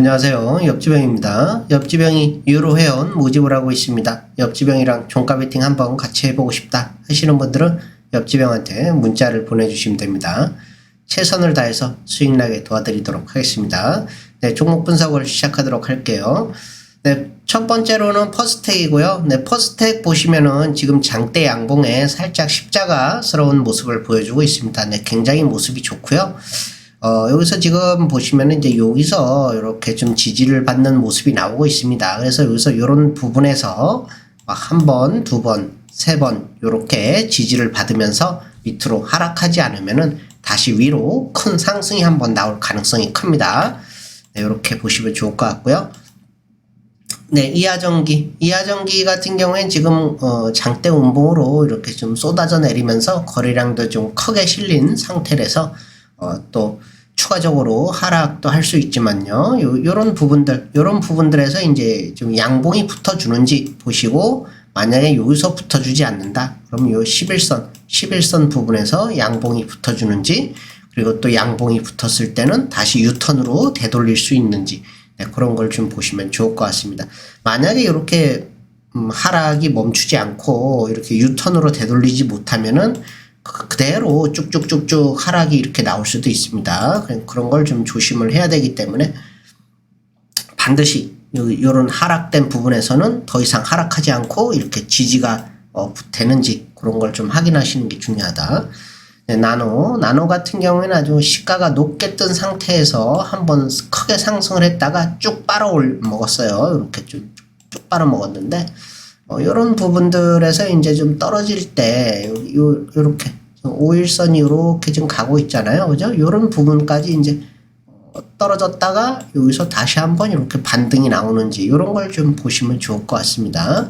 안녕하세요. 옆지병입니다. 옆지병이 유로 회원 모집을 하고 있습니다. 옆지병이랑 종가 베팅 한번 같이 해보고 싶다 하시는 분들은 옆지병한테 문자를 보내주시면 됩니다. 최선을 다해서 수익 나게 도와드리도록 하겠습니다. 네, 종목 분석을 시작하도록 할게요. 네, 첫 번째로는 퍼스텍이고요. 네, 퍼스텍 보시면은 지금 장대 양봉에 살짝 십자가스러운 모습을 보여주고 있습니다. 네, 굉장히 모습이 좋고요. 어, 여기서 지금 보시면은 이제 여기서 이렇게 좀 지지를 받는 모습이 나오고 있습니다. 그래서 여기서 이런 부분에서 한 번, 두 번, 세 번, 이렇게 지지를 받으면서 밑으로 하락하지 않으면은 다시 위로 큰 상승이 한 번 나올 가능성이 큽니다. 네, 이렇게 보시면 좋을 것 같고요. 네, 이하전기. 이하전기 같은 경우엔 지금, 어, 장대 운봉으로 이렇게 좀 쏟아져 내리면서 거래량도 좀 크게 실린 상태라서, 어, 또, 추가적으로 하락도 할 수 있지만요. 요, 요런 부분들, 요런 부분들에서 이제 좀 양봉이 붙어주는지 보시고, 만약에 여기서 붙어주지 않는다. 그럼 요 11선, 11선 부분에서 양봉이 붙어주는지, 그리고 또 양봉이 붙었을 때는 다시 유턴으로 되돌릴 수 있는지, 네, 그런 걸 좀 보시면 좋을 것 같습니다. 만약에 이렇게 음, 하락이 멈추지 않고 이렇게 유턴으로 되돌리지 못하면은 그- 그대로 쭉쭉쭉쭉 하락이 이렇게 나올 수도 있습니다. 그런- 걸 좀 조심을 해야 되기 때문에 반드시 요- 요런 하락된 부분에서는 더 이상 하락하지 않고 이렇게 지지가 어, 되는지 그런 걸 좀 확인하시는 게 중요하다. 네, 나노. 나노 같은 경우에는 아주 시가가 높게 뜬 상태에서 한번 크게 상승을 했다가 쭉 빨아올 먹었어요. 이렇게 쭉, 쭉 빨아 먹었는데, 어, 요런 부분들에서 이제 좀 떨어질 때, 요, 요, 요렇게, 5일선이 요렇게 지금 가고 있잖아요. 그죠? 요런 부분까지 이제 어, 떨어졌다가 여기서 다시 한번 이렇게 반등이 나오는지, 요런 걸 좀 보시면 좋을 것 같습니다.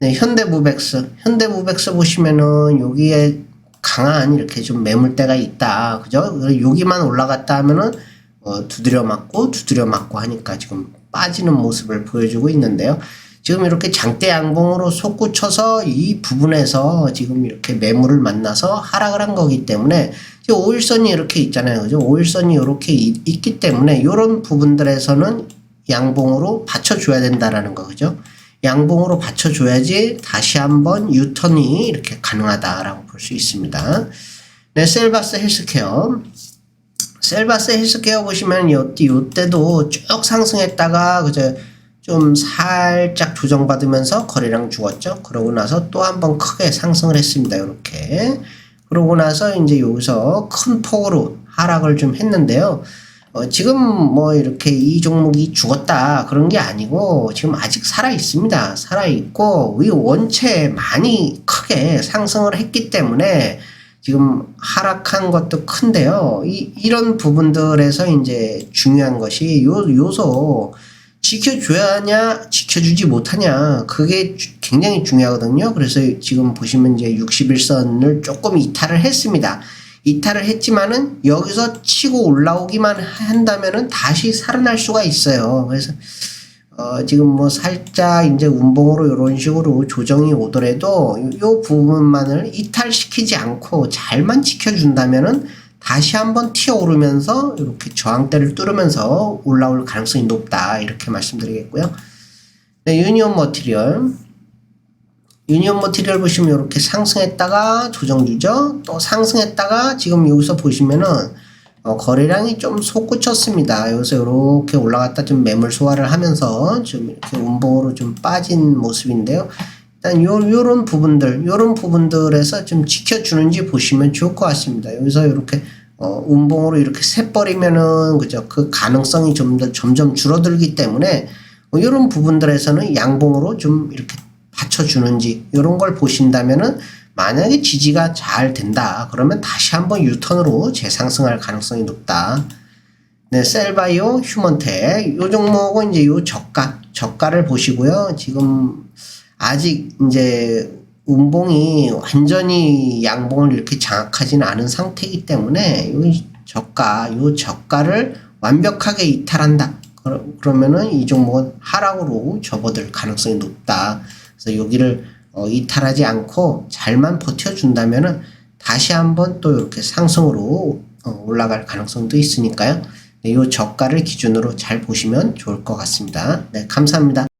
네, 현대무백스. 현대무백스 보시면은 여기에 강한 이렇게 좀 매물대가 있다. 그죠? 여기만 올라갔다 하면은 어, 두드려 맞고 두드려 맞고 하니까 지금 빠지는 모습을 보여주고 있는데요. 지금 이렇게 장대 양봉으로 솟구쳐서 이 부분에서 지금 이렇게 매물을 만나서 하락을 한 거기 때문에 지금 5일선이 이렇게 있잖아요. 그죠? 5일선이 이렇게 이- 있기 때문에 이런 부분들에서는 양봉으로 받쳐줘야 된다라는 거. 그죠? 양봉으로 받쳐줘야지 다시 한번 유턴이 이렇게 가능하다라고 볼 수 있습니다. 네, 셀바스 헬스케어. 셀바스 헬스케어 보시면 요때, 요때도 쭉 상승했다가 그저 좀 살짝 조정받으면서 거래량 죽었죠. 그러고 나서 또 한 번 크게 상승을 했습니다. 이렇게. 그러고 나서 이제 여기서 큰 폭으로 하락을 좀 했는데요. 어, 지금 뭐 이렇게 이 종목이 죽었다 그런 게 아니고 지금 아직 살아 있습니다. 살아 있고 이 원체 많이 크게 상승을 했기 때문에 지금 하락한 것도 큰데요. 이, 이런 부분들에서 이제 중요한 것이 요 요소 지켜줘야 하냐, 지켜주지 못하냐, 그게 주- 굉장히 중요하거든요. 그래서 지금 보시면 이제 61선을 조금 이탈을 했습니다. 이탈을 했지만은 여기서 치고 올라오기만 한다면은 다시 살아날 수가 있어요. 그래서 어, 지금 뭐 살짝 이제 운봉으로 이런 식으로 조정이 오더라도 요, 요 부분만을 이탈시키지 않고 잘만 지켜준다면은 다시 한번 튀어오르면서 이렇게 저항대를 뚫으면서 올라올 가능성이 높다 이렇게 말씀드리겠고요. 네, 유니온 머티리얼 유니온 머티리얼 보시면 이렇게 상승했다가 조정 주죠. 또 상승했다가 지금 여기서 보시면은 어, 거래량이 좀 솟구쳤습니다. 여기서 이렇게 올라갔다 좀 매물 소화를 하면서 좀 이렇게 운봉으로 좀 빠진 모습인데요. 일단 요, 요런 부분들, 요런 부분들에서 좀 지켜주는지 보시면 좋을 것 같습니다. 여기서 이렇게 어, 운봉으로 이렇게 새버리면은 그죠? 그 가능성이 좀 더 점점 줄어들기 때문에 뭐 이런 부분들에서는 양봉으로 좀 이렇게 받쳐주는지 이런 걸 보신다면은 만약에 지지가 잘 된다 그러면 다시 한번 유턴으로 재상승할 가능성이 높다. 네, 셀바이오, 휴먼텍 요 종목은 이제 요 저가 저가를 보시고요. 지금 아직 이제 운봉이 완전히 양봉을 이렇게 장악하지는 않은 상태이기 때문에 요 저가 요 저가를 완벽하게 이탈한다. 그러- 그러면은 이 종목은 하락으로 접어들 가능성이 높다. 그래서 여기를 어, 이탈하지 않고 잘만 버텨준다면은 다시 한번 또 이렇게 상승으로 어, 올라갈 가능성도 있으니까요. 네, 이 저가를 기준으로 잘 보시면 좋을 것 같습니다. 네, 감사합니다.